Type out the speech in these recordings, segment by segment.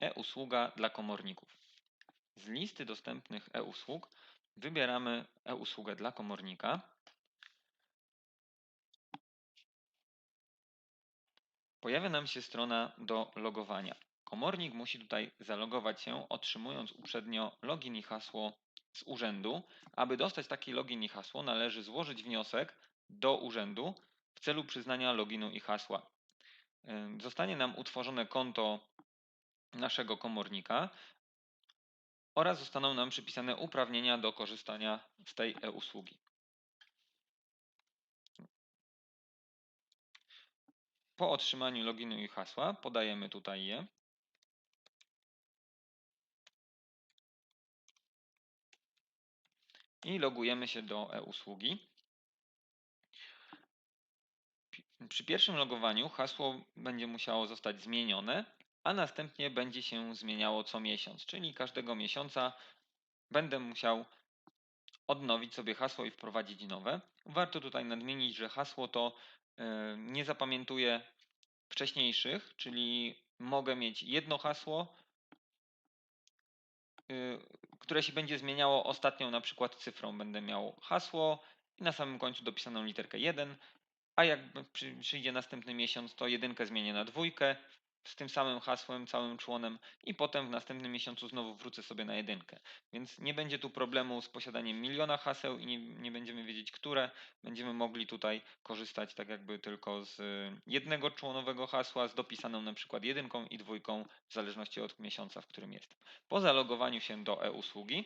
e-usługa dla komorników. Z listy dostępnych e-usług wybieramy e-usługę dla komornika. Pojawia nam się strona do logowania. Komornik musi tutaj zalogować się, otrzymując uprzednio login i hasło z urzędu. Aby dostać taki login i hasło, należy złożyć wniosek do urzędu w celu przyznania loginu i hasła. Zostanie nam utworzone konto naszego komornika oraz zostaną nam przypisane uprawnienia do korzystania z tej e-usługi. Po otrzymaniu loginu i hasła podajemy tutaj je. I logujemy się do e-usługi. Przy pierwszym logowaniu hasło będzie musiało zostać zmienione, a następnie będzie się zmieniało co miesiąc, czyli każdego miesiąca będę musiał odnowić sobie hasło i wprowadzić nowe. Warto tutaj nadmienić, że hasło to e, nie zapamiętuje wcześniejszych, czyli mogę mieć jedno hasło, y, które się będzie zmieniało ostatnią na przykład cyfrą. Będę miał hasło i na samym końcu dopisaną literkę 1, a jak przy- przyjdzie następny miesiąc, to jedynkę zmienię na dwójkę z tym samym hasłem, całym członem i potem w następnym miesiącu znowu wrócę sobie na jedynkę. Więc nie będzie tu problemu z posiadaniem miliona haseł i nie, nie będziemy wiedzieć, które. Będziemy mogli tutaj korzystać tak jakby tylko z y, jednego członowego hasła z dopisaną na przykład jedynką i dwójką w zależności od miesiąca, w którym jest. Po zalogowaniu się do e-usługi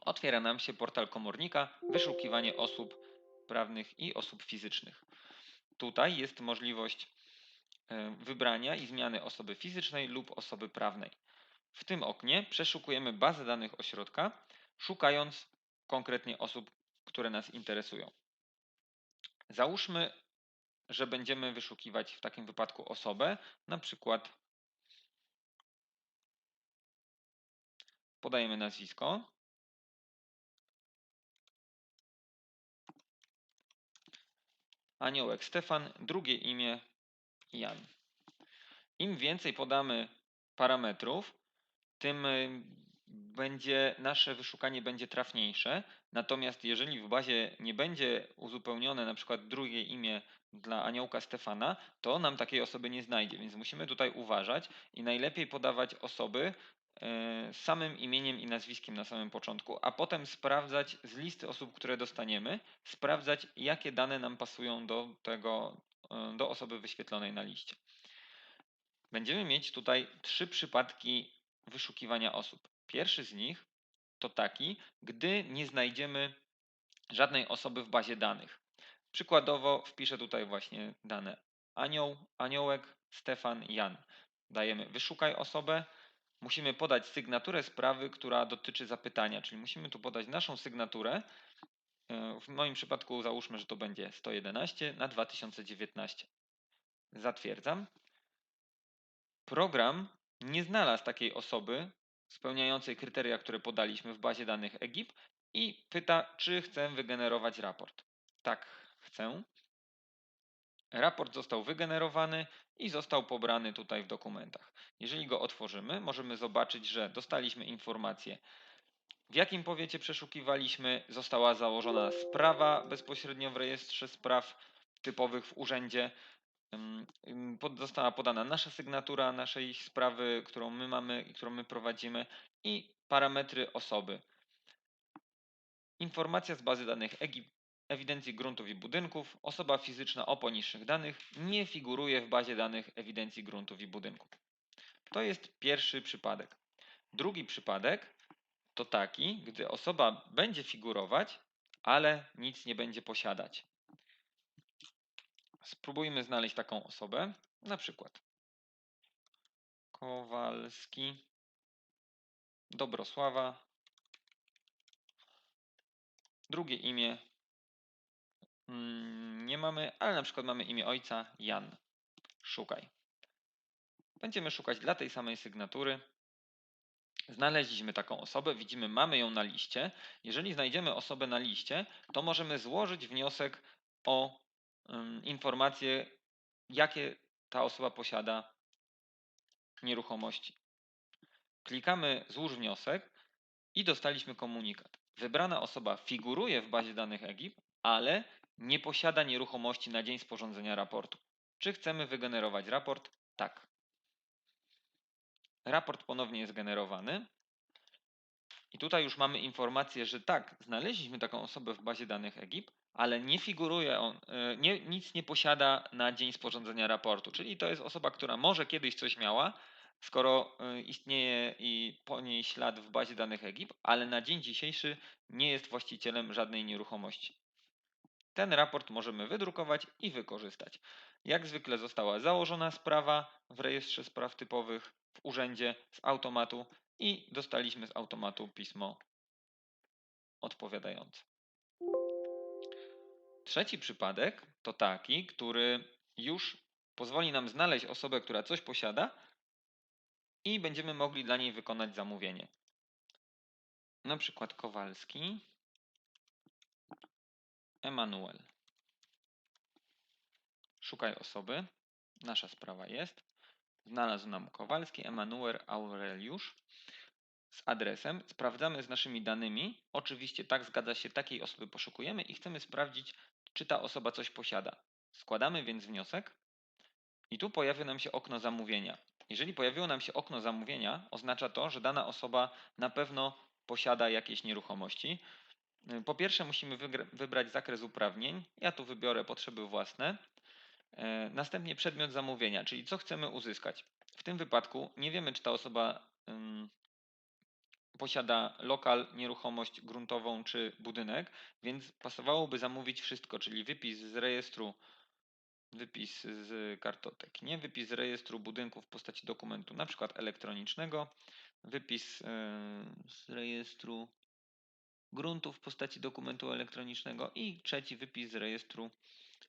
otwiera nam się portal komornika, wyszukiwanie osób prawnych i osób fizycznych. Tutaj jest możliwość wybrania i zmiany osoby fizycznej lub osoby prawnej. W tym oknie przeszukujemy bazę danych ośrodka, szukając konkretnie osób, które nas interesują. Załóżmy, że będziemy wyszukiwać w takim wypadku osobę, na przykład podajemy nazwisko. Aniołek Stefan, drugie imię Jan. Im więcej podamy parametrów, tym y, będzie nasze wyszukanie będzie trafniejsze. Natomiast jeżeli w bazie nie będzie uzupełnione na przykład drugie imię dla aniołka Stefana, to nam takiej osoby nie znajdzie, więc musimy tutaj uważać i najlepiej podawać osoby e, z samym imieniem i nazwiskiem na samym początku, a potem sprawdzać z listy osób, które dostaniemy, sprawdzać jakie dane nam pasują do tego, do osoby wyświetlonej na liście. Będziemy mieć tutaj trzy przypadki wyszukiwania osób. Pierwszy z nich to taki, gdy nie znajdziemy żadnej osoby w bazie danych. Przykładowo wpiszę tutaj właśnie dane anioł, aniołek, Stefan, Jan. Dajemy wyszukaj osobę. Musimy podać sygnaturę sprawy, która dotyczy zapytania, czyli musimy tu podać naszą sygnaturę. E, W moim przypadku załóżmy, że to będzie 111 na 2019. Zatwierdzam program nie znalazł takiej osoby spełniającej kryteria, które podaliśmy w bazie danych EGIP i pyta, czy chcę wygenerować raport. Tak, chcę. Raport został wygenerowany i został pobrany tutaj w dokumentach. Jeżeli go otworzymy, możemy zobaczyć, że dostaliśmy informację, w jakim powiecie przeszukiwaliśmy, została założona sprawa bezpośrednio w rejestrze spraw typowych w urzędzie, pod- Została podana nasza sygnatura naszej sprawy, którą my mamy i którą my prowadzimy i parametry osoby. Informacja z bazy danych ewidencji gruntów i budynków. Osoba fizyczna o poniższych danych nie figuruje w bazie danych ewidencji gruntów i budynków. To jest pierwszy przypadek. Drugi przypadek to taki, gdy osoba będzie figurować, ale nic nie będzie posiadać. Spróbujmy znaleźć taką osobę. Na przykład Kowalski, Dobrosława. Drugie imię mm, nie mamy, ale na przykład mamy imię ojca Jan. Szukaj. Będziemy szukać dla tej samej sygnatury. Znaleźliśmy taką osobę, widzimy, mamy ją na liście. Jeżeli znajdziemy osobę na liście, to możemy złożyć wniosek o ym, informację, jakie ta osoba posiada nieruchomości. Klikamy złóż wniosek i dostaliśmy komunikat. Wybrana osoba figuruje w bazie danych EGIP, ale nie posiada nieruchomości na dzień sporządzenia raportu. Czy chcemy wygenerować raport? Tak. Raport ponownie jest generowany. I tutaj już mamy informację, że tak, znaleźliśmy taką osobę w bazie danych EGIP, ale nie figuruje on, e, nie, nic nie posiada na dzień sporządzenia raportu. Czyli to jest osoba, która może kiedyś coś miała, skoro e, istnieje i po niej ślad w bazie danych EGIP, ale na dzień dzisiejszy nie jest właścicielem żadnej nieruchomości. Ten raport możemy wydrukować i wykorzystać. Jak zwykle została założona sprawa w rejestrze spraw typowych w urzędzie z automatu i dostaliśmy z automatu pismo odpowiadające. Trzeci przypadek to taki, który już pozwoli nam znaleźć osobę, która coś posiada i będziemy mogli dla niej wykonać zamówienie. Na przykład Kowalski, Emanuel. Szukaj osoby. Nasza sprawa jest. Znalazł nam Kowalski Emanuel Aureliusz z adresem. Sprawdzamy z naszymi danymi. Oczywiście tak zgadza się, takiej osoby poszukujemy i chcemy sprawdzić, czy ta osoba coś posiada. Składamy więc wniosek i tu pojawia nam się okno zamówienia. Jeżeli pojawiło nam się okno zamówienia, oznacza to, że dana osoba na pewno posiada jakieś nieruchomości. Po pierwsze musimy wybrać zakres uprawnień. Ja tu wybiorę potrzeby własne. E, następnie przedmiot zamówienia, czyli co chcemy uzyskać. W tym wypadku nie wiemy, czy ta osoba posiada lokal, nieruchomość gruntową czy budynek, więc pasowałoby zamówić wszystko, czyli wypis z rejestru, wypis z kartotek, nie wypis z rejestru budynków w postaci dokumentu, na przykład elektronicznego, wypis z rejestru gruntów w postaci dokumentu elektronicznego i trzeci wypis z rejestru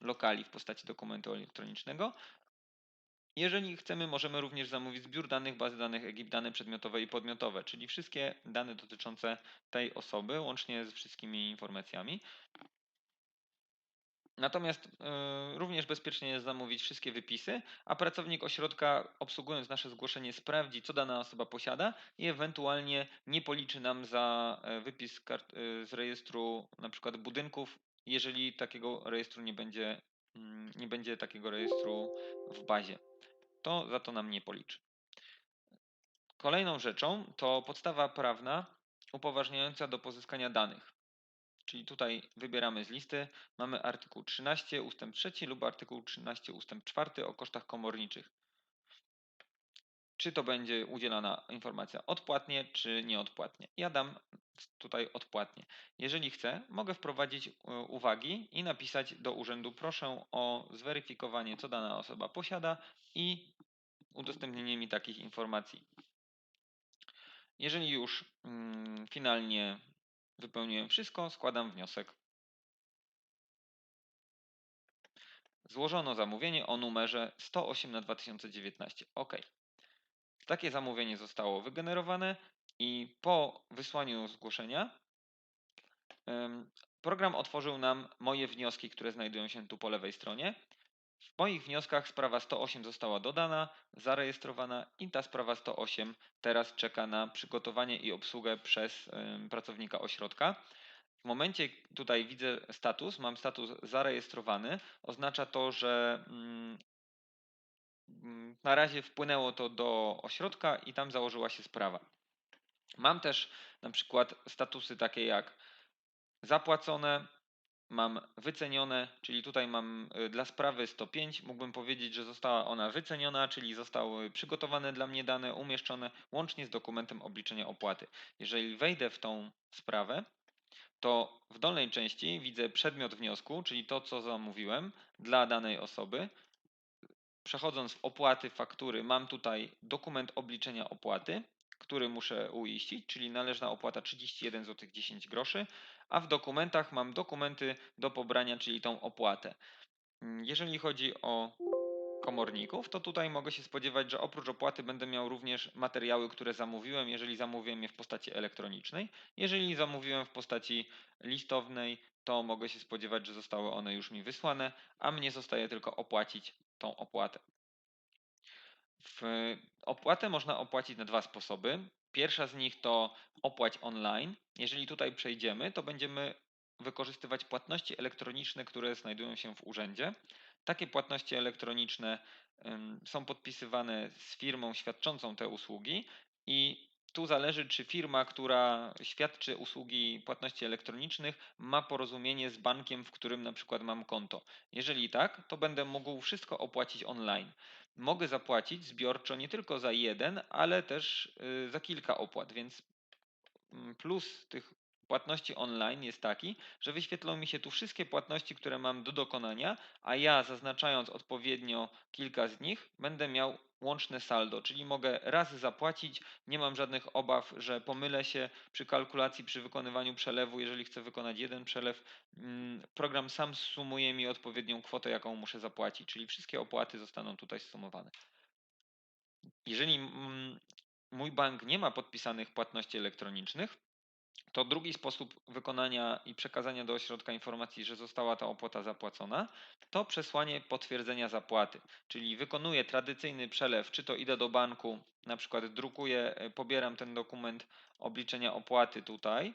lokali w postaci dokumentu elektronicznego. Jeżeli chcemy, możemy również zamówić zbiór danych bazy danych EGIP, dane przedmiotowe i podmiotowe, czyli wszystkie dane dotyczące tej osoby, łącznie z wszystkimi informacjami. Natomiast y, również bezpiecznie jest zamówić wszystkie wypisy, a pracownik ośrodka obsługując nasze zgłoszenie sprawdzi, co dana osoba posiada i ewentualnie nie policzy nam za e, wypis y, z rejestru na przykład budynków, jeżeli takiego rejestru nie będzie, mm, nie będzie takiego rejestru w bazie. To za to nam nie policzy. Kolejną rzeczą to podstawa prawna upoważniająca do pozyskania danych. Czyli tutaj wybieramy z listy, mamy artykuł 13 ustęp 3 lub artykuł 13 ustęp 4 o kosztach komorniczych. Czy to będzie udzielana informacja odpłatnie, czy nieodpłatnie. Ja dam tutaj odpłatnie. Jeżeli chcę, mogę wprowadzić e, uwagi i napisać do urzędu proszę o zweryfikowanie, co dana osoba posiada i udostępnienie mi takich informacji. Jeżeli już mm, finalnie Wypełniłem wszystko, składam wniosek. Złożono zamówienie o numerze 108 na 2019. OK. Takie zamówienie zostało wygenerowane i po wysłaniu zgłoszenia program otworzył nam moje wnioski, które znajdują się tu po lewej stronie. W moich wnioskach sprawa 108 została dodana, zarejestrowana i ta sprawa 108 teraz czeka na przygotowanie i obsługę przez pracownika ośrodka. W momencie tutaj widzę status, mam status zarejestrowany, oznacza to, że mm, na razie wpłynęło to do ośrodka i tam założyła się sprawa. Mam też na przykład statusy takie jak zapłacone, mam wycenione, czyli tutaj mam y, dla sprawy 105, mógłbym powiedzieć, że została ona wyceniona, czyli zostały przygotowane dla mnie dane, umieszczone łącznie z dokumentem obliczenia opłaty. Jeżeli wejdę w tą sprawę, to w dolnej części widzę przedmiot wniosku, czyli to, co zamówiłem dla danej osoby. Przechodząc w opłaty, faktury, mam tutaj dokument obliczenia opłaty, który muszę uiścić, czyli należna opłata 31 zł 10 groszy, a w dokumentach mam dokumenty do pobrania, czyli tą opłatę. Mm, jeżeli chodzi o komorników, to tutaj mogę się spodziewać, że oprócz opłaty będę miał również materiały, które zamówiłem, jeżeli zamówiłem je w postaci elektronicznej. Jeżeli zamówiłem w postaci listownej, to mogę się spodziewać, że zostały one już mi wysłane, a mnie zostaje tylko opłacić tą opłatę. W opłatę można opłacić na dwa sposoby. Pierwsza z nich to opłać online. Jeżeli tutaj przejdziemy, to będziemy wykorzystywać płatności elektroniczne, które znajdują się w urzędzie. Takie płatności elektroniczne są podpisywane z firmą świadczącą te usługi i tu zależy, czy firma, która świadczy usługi płatności elektronicznych, ma porozumienie z bankiem, w którym na przykład mam konto. Jeżeli tak, to będę mógł wszystko opłacić online. Mogę zapłacić zbiorczo nie tylko za jeden, ale też y, za kilka opłat, więc mm, plus tych płatności online jest taki, że wyświetlą mi się tu wszystkie płatności, które mam do dokonania, a ja zaznaczając odpowiednio kilka z nich, będę miał łączne saldo, czyli mogę raz zapłacić, nie mam żadnych obaw, że pomylę się przy kalkulacji, przy wykonywaniu przelewu, jeżeli chcę wykonać jeden przelew, mm, program sam sumuje mi odpowiednią kwotę, jaką muszę zapłacić, czyli wszystkie opłaty zostaną tutaj zsumowane. Jeżeli mm, mój bank nie ma podpisanych płatności elektronicznych, to drugi sposób wykonania i przekazania do ośrodka informacji, że została ta opłata zapłacona, to przesłanie potwierdzenia zapłaty. Czyli wykonuję tradycyjny przelew, czy to idę do banku, na przykład drukuję, e, pobieram ten dokument obliczenia opłaty tutaj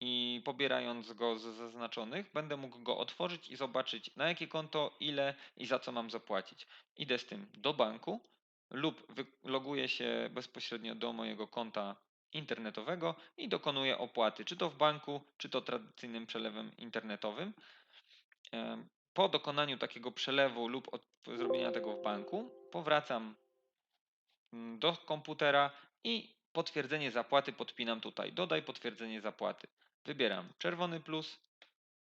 i pobierając go z zaznaczonych, będę mógł go otworzyć i zobaczyć na jakie konto, ile i za co mam zapłacić. Idę z tym do banku lub loguję się bezpośrednio do mojego konta internetowego i dokonuję opłaty, czy to w banku, czy to tradycyjnym przelewem internetowym. Po dokonaniu takiego przelewu lub zrobienia tego w banku, powracam mm, do komputera i potwierdzenie zapłaty podpinam tutaj. Dodaj potwierdzenie zapłaty. Wybieram czerwony plus,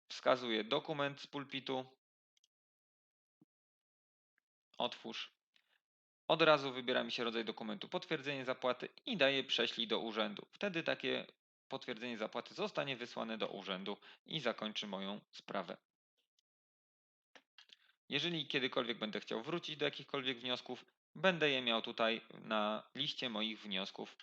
wskazuję dokument z pulpitu, otwórz od razu wybiera mi się rodzaj dokumentu potwierdzenie zapłaty i daję prześlij do urzędu. Wtedy takie potwierdzenie zapłaty zostanie wysłane do urzędu i zakończy moją sprawę. Jeżeli kiedykolwiek będę chciał wrócić do jakichkolwiek wniosków, będę je miał tutaj na liście moich wniosków